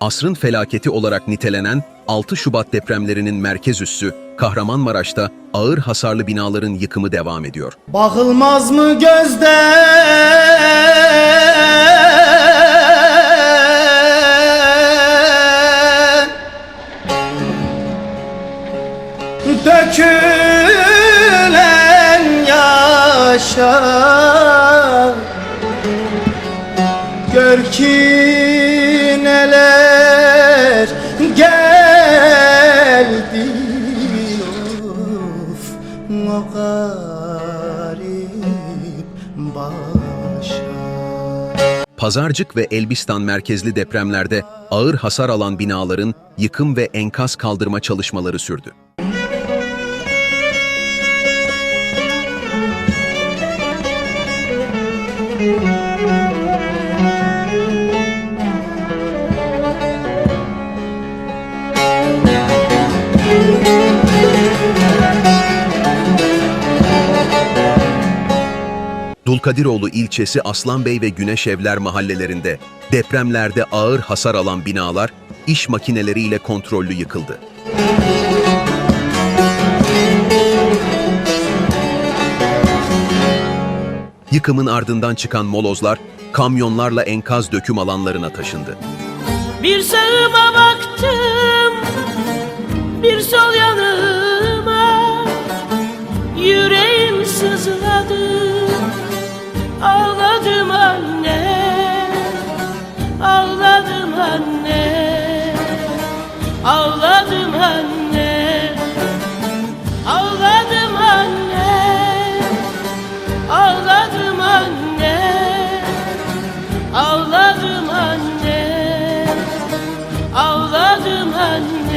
asrın felaketi olarak nitelenen 6 Şubat depremlerinin merkez üssü Kahramanmaraş'ta ağır hasarlı binaların yıkımı devam ediyor. Bakılmaz mı gözde Dökülen yaşa Gör ki o Pazarcık ve Elbistan merkezli depremlerde ağır hasar alan binaların yıkım ve enkaz kaldırma çalışmaları sürdü. Dulkadiroğlu ilçesi Aslanbey ve Güneşevler mahallelerinde depremlerde ağır hasar alan binalar iş makineleriyle kontrollü yıkıldı. Yıkımın ardından çıkan molozlar kamyonlarla enkaz döküm alanlarına taşındı. Bir sağıma baktım Bir sol yanıma Ağladım anne Ağladım anne Ağladım anne Ağladım anne Ağladım anne Ağladım anne Ağladım anne